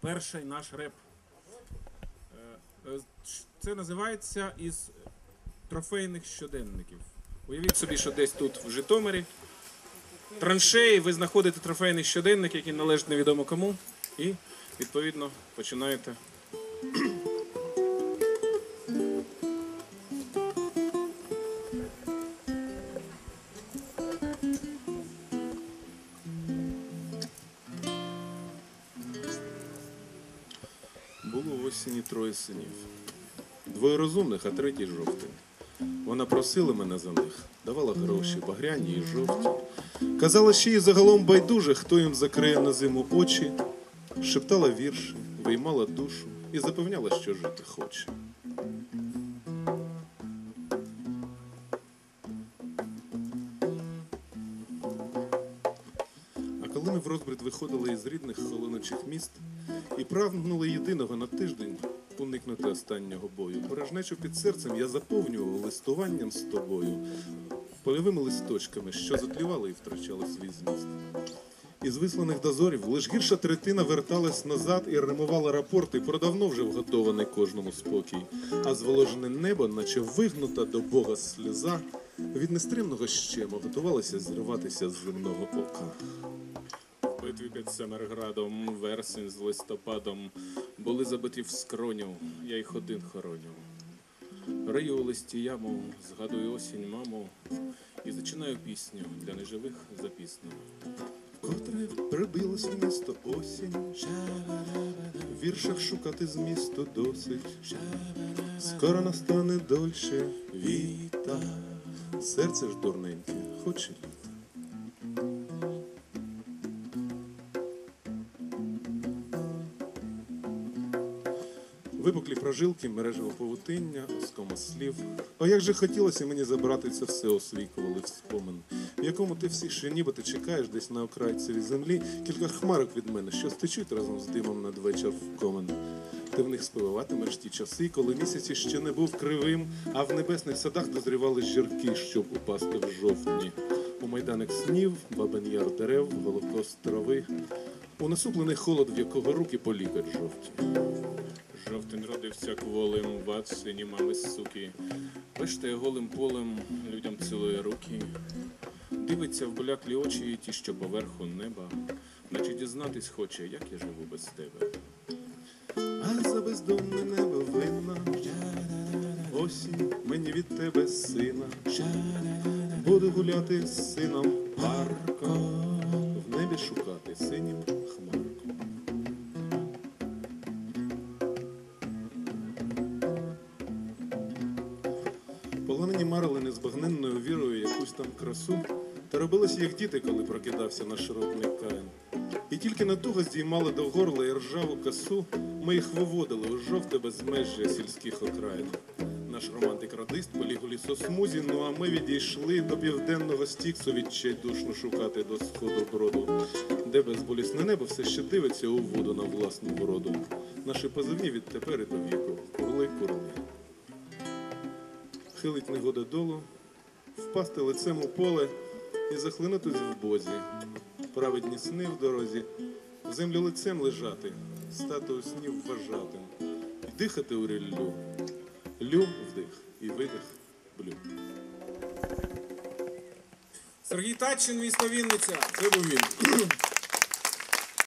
перший наш реп. Е, е, Це називається із трофейних щоденників. Уявіть собі, що десь тут в Житомирі. Траншеї, ви знаходите трофейний щоденник, який належить невідомо кому, і відповідно починаєте. Було в осені троє синів. Двоє розумних, а третій жовтий. Вона просила мене за них, давала гроші, багряні і жовті. Казала, що їй загалом байдуже, хто їм закриє на зиму очі, шептала вірші, виймала душу і запевняла, що жити хоче. Коли ми в розбрід виходили із рідних холоночих міст і прагнули єдиного на тиждень уникнути останнього бою, порожнечу під серцем я заповнював листуванням з тобою, польовими листочками, що затлівали і втрачали свій зміст. Із висланих дозорів лиш гірша третина верталась назад і римувала рапорти про давно вже вготований кожному спокій, а зволожене небо, наче вигнута до Бога сльоза, від нестримного щему готувалося зриватися з земного ока. Битві під Семерградом, вересень з листопадом, були забиті в скроню, я їх один хороню. Рию у листі яму, згадую осінь, маму, і зачинаю пісню для неживих за пісню. Котре прибилось в місто осінь, в віршах шукати змісту досить. Скоро настане дольше віта, серце ж дурненьке, хоче Випуклі прожилки, мережево павутиння, оскома слів. О, як же хотілося мені забрати це все освікували в спомин, в якому ти всі ще ніби ти чекаєш десь на окрайцевій землі кілька хмарок від мене, що стечуть разом з димом надвечір в комен. Ти в них спливатимеш ті часи, коли місяць ще не був кривим, а в небесних садах дозрівали зірки, щоб упасти в жовтні. У майданик снів, бабин яр дерев, голокост трави, у насуплений холод, в якого руки полікать жовті. Жовтень родився кволим, ват сині мами суки. Пиште голим полем, людям цілує руки. Дивиться в боляклі очі, ті, що поверху неба, наче дізнатись хоче, як я живу без тебе. А за бездомне небо винна Осінь мені від тебе сина Буду гуляти з сином парком В небі шукати синім Полонені марили незбагненною вірою якусь там красу, та робилися як діти, коли прокидався наш широтний каїн. І тільки натуго здіймали до горла і ржаву косу, ми їх виводили у жовте безмежжя сільських окраїн. Наш романтик-радист поліг у лісосмузі, ну а ми відійшли до південного стіксу відчайдушно шукати до сходу броду, де безболісне небо все ще дивиться у воду на власну вроду. Наші позивні відтепер і до віку. Курли, курли. Хилить негода долу, впасти лицем у поле і захлинутись в бозі. Праведні сни в дорозі, в землю лицем лежати, стати у снів вважатим, і дихати у ріллю. Лю вдих і видих блю. Сергій Татчин, місто Вінниця. Це був він.